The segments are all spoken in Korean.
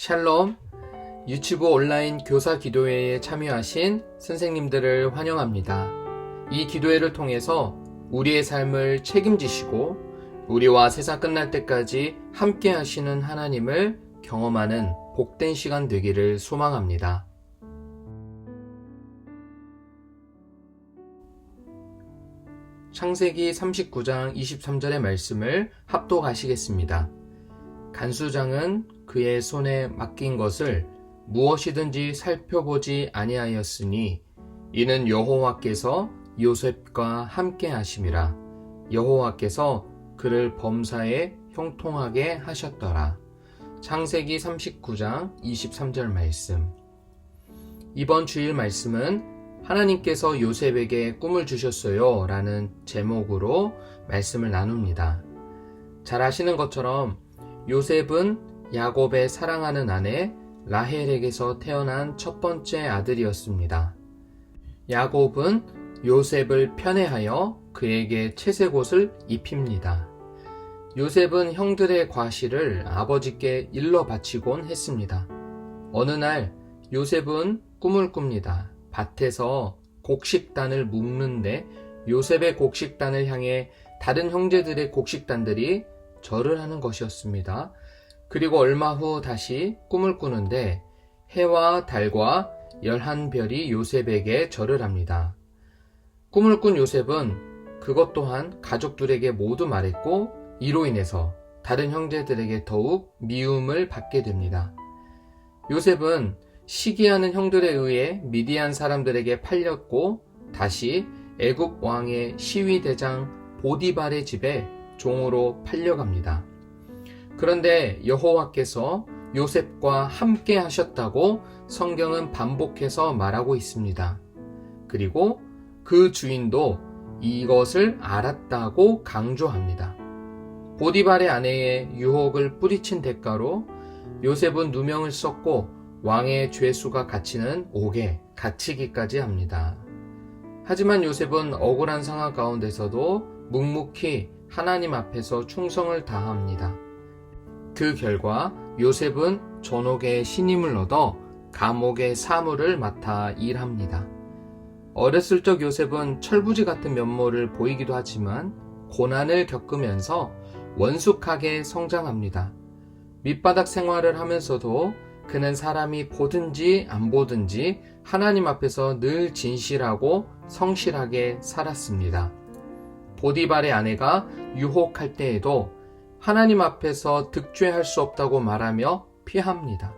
샬롬 유튜브 온라인 교사 기도회에 참여하신 선생님들을 환영합니다. 이 기도회를 통해서 우리의 삶을 책임지시고 우리와 세상 끝날 때까지 함께 하시는 하나님을 경험하는 복된 시간 되기를 소망합니다. 창세기 39장 23절의 말씀을 합독하시겠습니다. 간수장은 그의 손에 맡긴 것을 무엇이든지 살펴보지 아니하였으니 이는 여호와께서 요셉과 함께 하심이라 여호와께서 그를 범사에 형통하게 하셨더라. 창세기 39장 23절 말씀. 이번 주일 말씀은 하나님께서 요셉에게 꿈을 주셨어요 라는 제목으로 말씀을 나눕니다. 잘 아시는 것처럼 요셉은 야곱의 사랑하는 아내 라헬에게서 태어난 첫 번째 아들이었습니다. 야곱은 요셉을 편애하여 그에게 채색옷을 입힙니다. 요셉은 형들의 과실을 아버지께 일러 바치곤 했습니다. 어느 날 요셉은 꿈을 꿉니다. 밭에서 곡식단을 묶는데 요셉의 곡식단을 향해 다른 형제들의 곡식단들이 절을 하는 것이었습니다. 그리고 얼마 후 다시 꿈을 꾸는데 해와 달과 열한 별이 요셉에게 절을 합니다. 꿈을 꾼 요셉은 그것 또한 가족들에게 모두 말했고 이로 인해서 다른 형제들에게 더욱 미움을 받게 됩니다. 요셉은 시기하는 형들에 의해 미디안 사람들에게 팔렸고 다시 애굽 왕의 시위 대장 보디발의 집에 종으로 팔려갑니다. 그런데 여호와께서 요셉과 함께 하셨다고 성경은 반복해서 말하고 있습니다. 그리고 그 주인도 이것을 알았다고 강조합니다. 보디발의 아내의 유혹을 뿌리친 대가로 요셉은 누명을 썼고 왕의 죄수가 갇히는 옥에 갇히기까지 합니다. 하지만 요셉은 억울한 상황 가운데서도 묵묵히 하나님 앞에서 충성을 다합니다. 그 결과 요셉은 전옥의 신임을 얻어 감옥의 사물을 맡아 일합니다. 어렸을 적 요셉은 철부지 같은 면모를 보이기도 하지만 고난을 겪으면서 원숙하게 성장합니다. 밑바닥 생활을 하면서도 그는 사람이 보든지 안 보든지 하나님 앞에서 늘 진실하고 성실하게 살았습니다. 보디발의 아내가 유혹할 때에도 하나님 앞에서 득죄할 수 없다고 말하며 피합니다.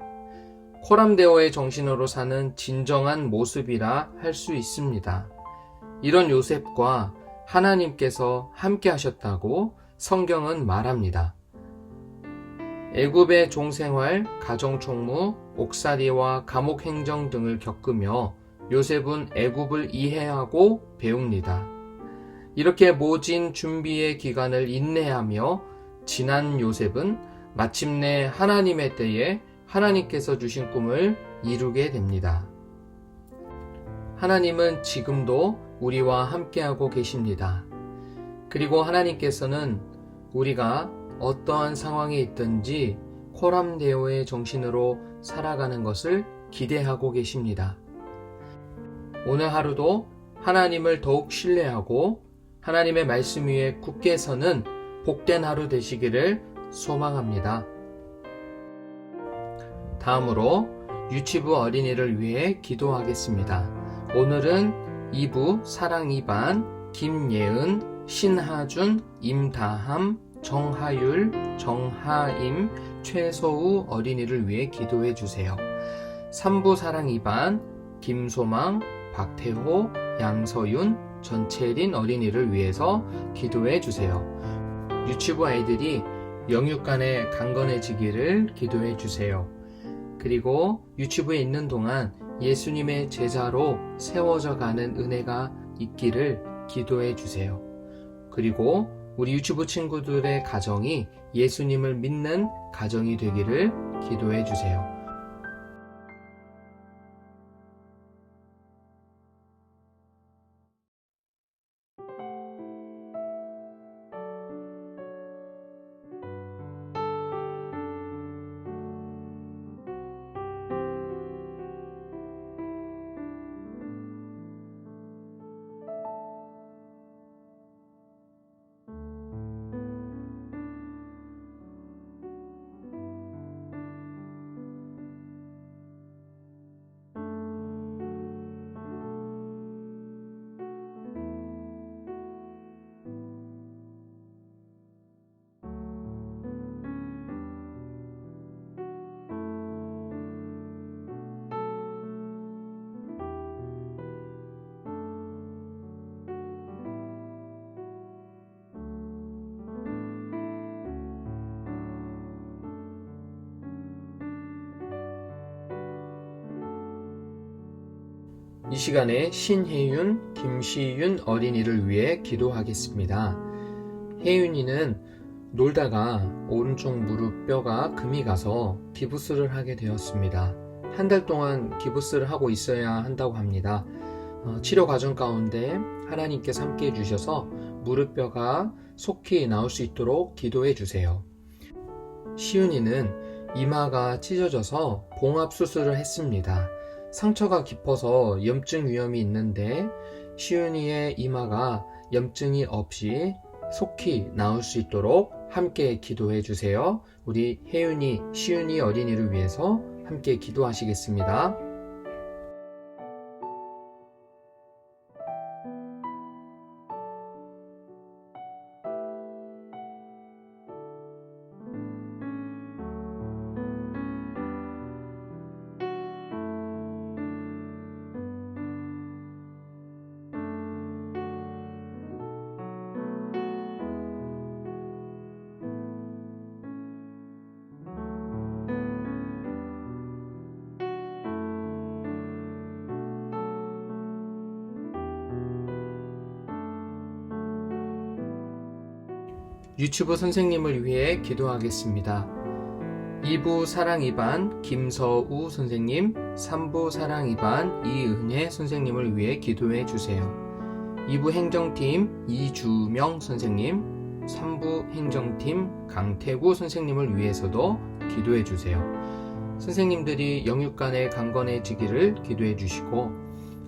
코람데오의 정신으로 사는 진정한 모습이라 할 수 있습니다. 이런 요셉과 하나님께서 함께 하셨다고 성경은 말합니다. 애굽의 종생활, 가정총무, 옥살이와 감옥 행정 등을 겪으며 요셉은 애굽을 이해하고 배웁니다. 이렇게 모진 준비의 기간을 인내하며 지난 요셉은 마침내 하나님의 때에 하나님께서 주신 꿈을 이루게 됩니다. 하나님은 지금도 우리와 함께하고 계십니다. 그리고 하나님께서는 우리가 어떠한 상황에 있든지 코람데오의 정신으로 살아가는 것을 기대하고 계십니다. 오늘 하루도 하나님을 더욱 신뢰하고 하나님의 말씀 위에 굳게 서는 복된 하루 되시기를 소망합니다. 다음으로 유치부 어린이를 위해 기도하겠습니다. 오늘은 2부 사랑 2반 김예은, 신하준, 임다함, 정하율, 정하임, 최소우 어린이를 위해 기도해 주세요. 3부 사랑 2반 김소망, 박태호, 양서윤, 전채린 어린이를 위해서 기도해 주세요. 유치부 아이들이 영육간에 강건해지기를 기도해 주세요. 그리고 유치부에 있는 동안 예수님의 제자로 세워져 가는 은혜가 있기를 기도해 주세요. 그리고 우리 유튜브 친구들의 가정이 예수님을 믿는 가정이 되기를 기도해 주세요. 시간에 신혜윤, 김시윤 어린이를 위해 기도하겠습니다. 혜윤이는 놀다가 오른쪽 무릎 뼈가 금이 가서 기부스를 하게 되었습니다. 한 달 동안 기부스를 하고 있어야 한다고 합니다. 어, 치료 과정 가운데 하나님께서 함께 해주셔서 무릎뼈가 속히 나올 수 있도록 기도해 주세요. 시윤이는 이마가 찢어져서 봉합 수술을 했습니다. 상처가 깊어서 염증 위험이 있는데 시윤이의 이마가 염증이 없이 속히 나올 수 있도록 함께 기도해 주세요. 우리 혜윤이, 시윤이 어린이를 위해서 함께 기도하시겠습니다. 유튜브 선생님을 위해 기도하겠습니다. 2부 사랑 2반 김서우 선생님, 3부 사랑 2반 이은혜 선생님을 위해 기도해 주세요. 2부 행정팀 이주명 선생님, 3부 행정팀 강태구 선생님을 위해서도 기도해 주세요. 선생님들이 영육간에 강건해지기를 기도해 주시고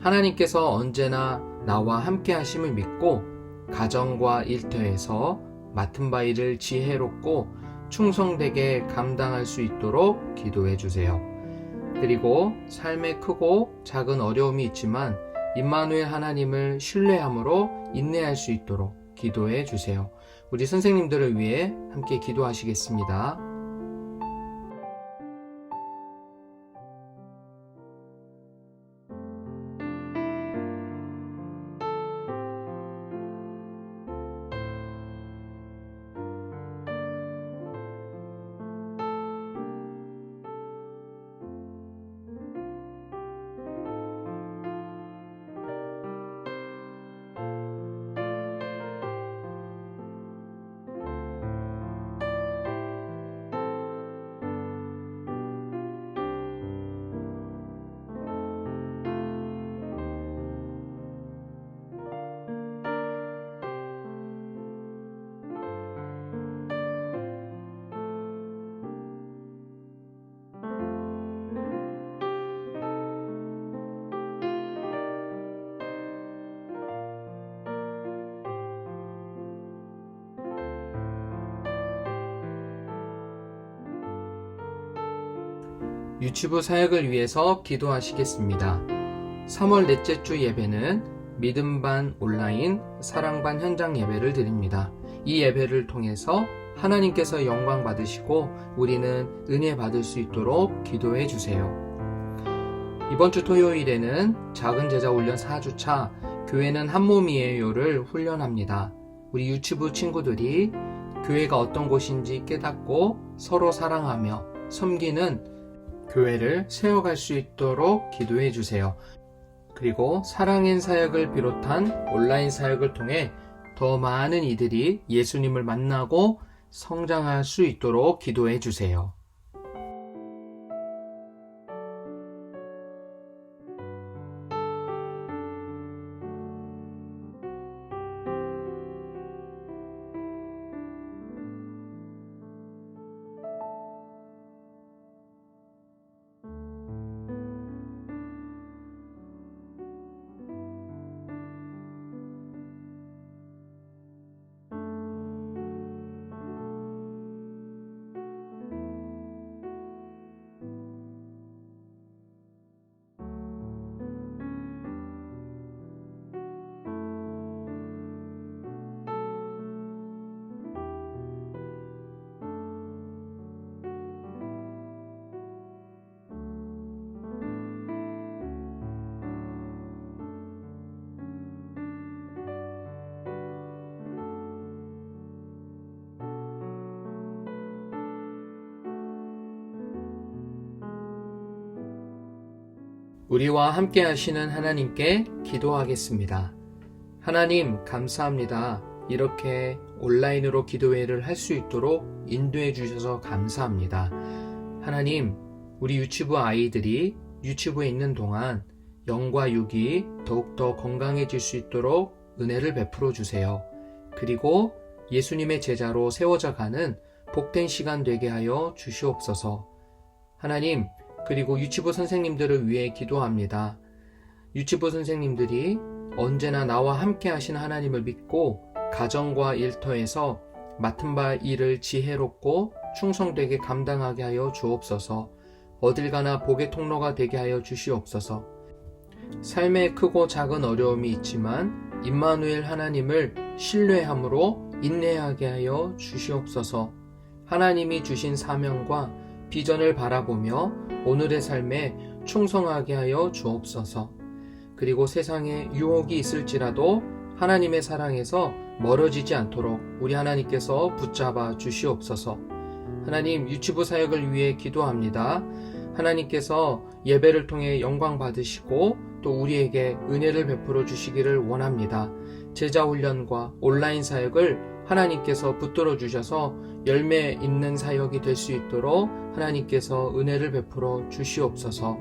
하나님께서 언제나 나와 함께 하심을 믿고 가정과 일터에서 맡은 바 일을 지혜롭고 충성되게 감당할 수 있도록 기도해 주세요. 그리고 삶에 크고 작은 어려움이 있지만 임마누엘 하나님을 신뢰함으로 인내할 수 있도록 기도해 주세요. 우리 선생님들을 위해 함께 기도하시겠습니다. 유튜브 사역을 위해서 기도하시겠습니다. 3월 넷째 주 예배는 믿음반 온라인 사랑반 현장 예배를 드립니다. 이 예배를 통해서 하나님께서 영광 받으시고 우리는 은혜 받을 수 있도록 기도해 주세요. 이번 주 토요일에는 작은 제자 훈련 4주차 교회는 한 몸이에요를 훈련합니다. 우리 유튜브 친구들이 교회가 어떤 곳인지 깨닫고 서로 사랑하며 섬기는 교회를 세워갈 수 있도록 기도해 주세요. 그리고 사랑인 사역을 비롯한 온라인 사역을 통해 더 많은 이들이 예수님을 만나고 성장할 수 있도록 기도해 주세요. 우리와 함께 하시는 하나님께 기도하겠습니다. 하나님, 감사합니다. 이렇게 온라인으로 기도회를 할 수 있도록 인도해 주셔서 감사합니다. 하나님, 우리 유치부 아이들이 유치부에 있는 동안 영과 육이 더욱더 건강해질 수 있도록 은혜를 베풀어 주세요. 그리고 예수님의 제자로 세워져 가는 복된 시간 되게 하여 주시옵소서. 하나님, 그리고 유치부 선생님들을 위해 기도합니다. 유치부 선생님들이 언제나 나와 함께 하신 하나님을 믿고 가정과 일터에서 맡은 바 일을 지혜롭고 충성되게 감당하게 하여 주옵소서. 어딜 가나 복의 통로가 되게 하여 주시옵소서. 삶에 크고 작은 어려움이 있지만 임마누엘 하나님을 신뢰함으로 인내하게 하여 주시옵소서. 하나님이 주신 사명과 비전을 바라보며 오늘의 삶에 충성하게 하여 주옵소서. 그리고 세상에 유혹이 있을지라도 하나님의 사랑에서 멀어지지 않도록 우리 하나님께서 붙잡아 주시옵소서. 하나님 유치부 사역을 위해 기도합니다. 하나님께서 예배를 통해 영광 받으시고 또 우리에게 은혜를 베풀어 주시기를 원합니다. 제자 훈련과 온라인 사역을 하나님께서 붙들어 주셔서 열매 있는 사역이 될 수 있도록 하나님께서 은혜를 베풀어 주시옵소서.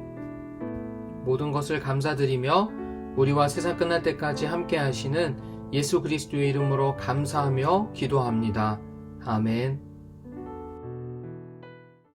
모든 것을 감사드리며 우리와 세상 끝날 때까지 함께 하시는 예수 그리스도의 이름으로 감사하며 기도합니다. 아멘.